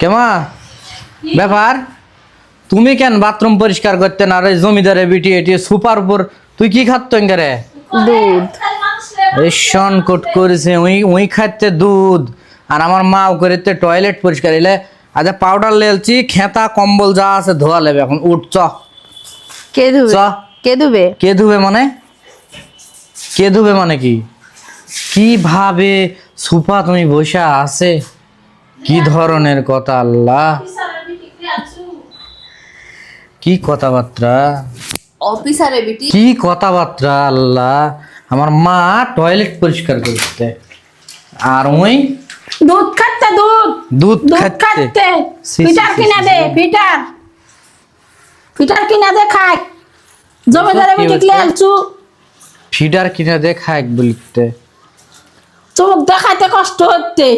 কেমা? ব্যাপার? তুমি কেন বাথরুম পরিষ্কার করতে না রে? জমিদারে বিটি এটি সুপার উপর। তুই কি খাচ্ছ রে দুধ। রেশন কোট করেছে। উই উই খাচ্ছে দুধ। আর আমার মাও করেছে টয়লেট পরিষ্কার। এলে আচ্ছা পাউডার লেলছি খেতা কম্বল যা আছে ধোয়া লেবে এখন। উঠ চ। কে ধুবে? চ। কে ধুবে? কে ধুবে মানে? কে ধুবে মানে কি? কীভাবে সুপা তুমি বসে আছে? কি ধরনের কথা আল্লাহ? কি কথাবার্তা? অফিসারে বিটি। কি কথাবার্তা আল্লাহ? আমার মা টয়লেট পরিষ্কার করতে আর ওই দুধ খাচ্ছে দুধ। দুধ খাচ্ছে। ফিটার কিনা দে সি। ফিটার ফিটার কিনা দে খায়। জমিদারে বিটি? আলছু ফিডার কিনে দেখা এক বলিতে। চোখ দেখাতে কষ্ট হচ্ছে।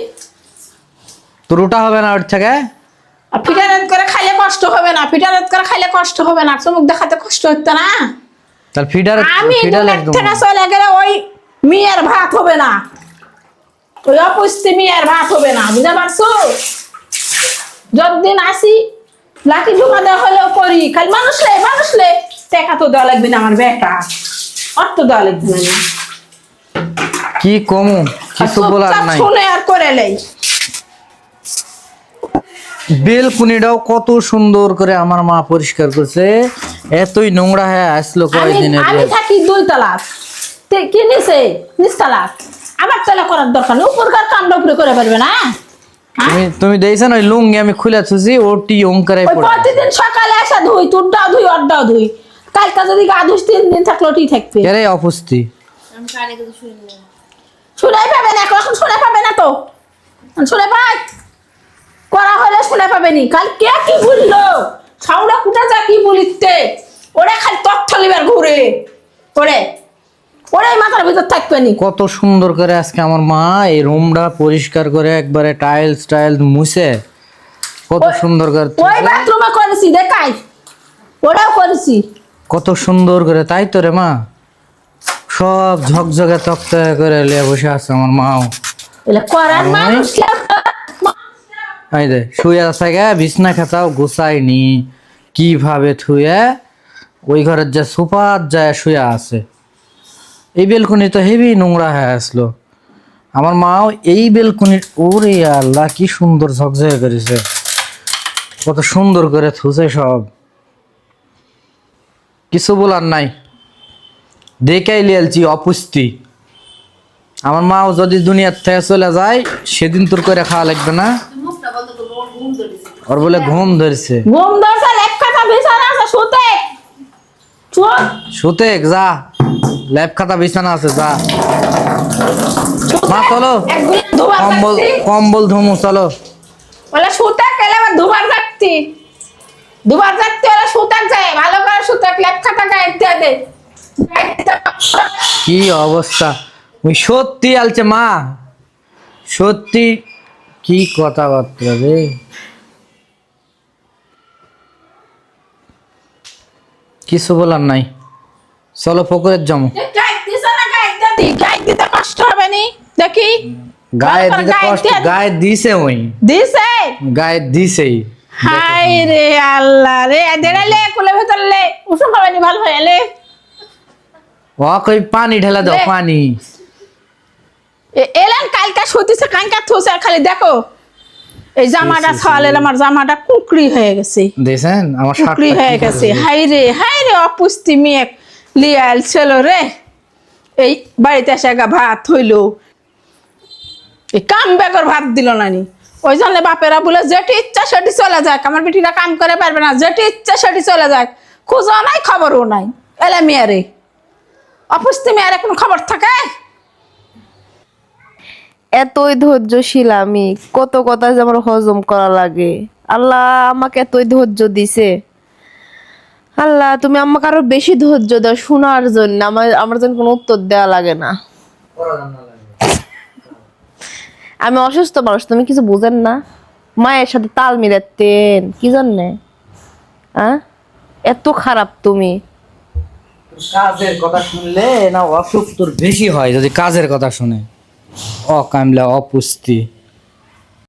তোর ওটা হবে না ওর থেকে? ফিটারেত করে খাইলে কষ্ট হবে না ফিটারেত করে খাইলে কষ্ট হবে না চোখ দেখাতে কষ্ট হচ্ছে না। তার ফিডার আমি থেকে চলে গেলে ওই মেয়ের ভাত হবে না। ওই অপুষ্টি মেয়ের ভাত হবে না বুঝতে পারছ? যতদিন আসি লাকি জমা দেওয়া হলেও করি খালি মানুষ লে মানুষ লে টাকা তো দেওয়া লাগবে না আমার বেটা। অর্থ দেওয়া লাগবে না। কি কমু? কিছু বলার নাই। শুনে আর করে লেই। বেলকুনিটাও কত সুন্দর করে আমার মা পরিষ্কার করছে। এতই নোংরা হয়ে আসলো আমি কয়দিনের আমি থাকি দুই তালাক তে কি নিছে? নিচ তালাক আমার তালা করার দরকার নেই। উপরকার কামটা উপরে করে পারবে না। হ্যাঁ? তুমি তুমি দেখছ না লুঙ্গি আমি খুলে থুছি ওটি ওঙ্কারে পড়ে। প্রতিদিন সকালে আসা ধুই তোরটাও ধুই ওরটাও ধুই। কালকে যদি গা ধুস তিন দিন থাকল ঠিক থাকবে। এরে অপুষ্টি। শুনে পাবে না এখন শুনে পাবে না তো। শুনে পাই করা হলে শুনে পাবে নি কাল কে কি বলল? ছাউলা কুটা যা কি বলিতে? ওরে খালি তথ্য লিবার ঘুরে। ওরে ওরে মাথার ভিতর থাকবে নি। কত সুন্দর করে আজকে আমার মা এই রুমটা পরিষ্কার করে একবারে টাইলস টাইলস মুছে। কত সুন্দর করে ওই বাথরুমে করেছি দেখাই। ওরাও করেছি। কত সুন্দর করে তাই তো রে মা? সব ঝকঝকে তক্তা করে লিয়ে বসে আছে আমার মাও। এলে করার মানুষ এই দে শুয়ে আছে বিছনা খাতাও গোছায়নি। কীভাবে থুয়ে? ওই ঘরের যে সুপার যায় শুয়ে আছে। এই বেলকুনি তো হেভি নোংরা হয়ে আসলো। আমার মাও এই বেলকুনির ওরে আল্লাহ, কি সুন্দর ঝকঝকে করেছে। কত সুন্দর করে থুছে সব। কিছু বলার নাই। দেখাই লিয়ালছি অপুষ্টি। আমার মাও যদি দুনিয়ার থেকে চলে যায়, সেদিন তোর করে খাওয়া লাগবে না। ওর বলে ঘুম ধরছে। ঘুম ধরছে লেপ খাতা বিছানা আছে শুতে। চুপ। শুতে যা। ল্যাব খাতা বিছানা আছে যা। মা চলো। কম্বল। কম্বল ধুমু চলো। বলে সুতা কেলে আবার ধোবার রাখছি ধোবার রাখতে হলে সুতাক যায় ভালো করে সুতাক লেপ খাতা গায়ে দিয়ে দে। কি অবস্থা? ওই সত্যি আলছে মা। সত্যি কি কথাবার্তা রে? কিছু বলার নাই। চলো পুকুরের জমো। গায়ে দিছে না গায়ে গায়ে দিতে কষ্ট হবে নি? দেখি। গায়ে দিতে কষ্ট গায়ে দিছে ওই। দিছে? গায়ে দিছেই। হাই রে আল্লাহ রে। দেড়ালে কুলে ভেতর লে। উসুম খাবানি ভালো হয়ে ও কই পানি ঢেলা দাও পানি। এলেন কালকে কালকে খালি দেখো। এই জামাটা আমার জামাটা কুকরি হয়ে গেছে। আমার কুকরি হয়ে গেছে। হাই রে হাই রে অপুষ্টি মেয়ে লিয়াল ছিল রে। এই বাড়িতে এসে ভাত হইল। এই কাম বেগর ভাত দিল না নি। ওই জন্য বাপেরা বলে যেটি ইচ্ছা সেটি চলে যাক। আমার বেটিরা কাম করে পারবে না। যেটি ইচ্ছা সেটি চলে যাক। খুঁজো নাই খবরও নাই। এলে মেয়ারে অপুষ্টি মেয়ারে কোনো খবর থাকে? এতই ধৈর্যশীল আমি। কত কথা যে আমার হজম করা লাগে। আল্লাহ আমাকে এতই ধৈর্য দিছে। আল্লাহ, তুমি আমাকে আরও বেশি ধৈর্য দাও শোনার জন্য। আমার আমার জন্য কোনো উত্তর দেওয়া লাগে না। আমি অসুস্থ মানুষ, তুমি কিছু বুঝেন না? মায়ের সাথে তাল মিলাতেন, কি জন্যে হ্যাঁ এত খারাপ তুমি। কাজের কথা শুনলে না তোর বেশি হয় যদি কাজের কথা শুনে। অকামলা অপুষ্টি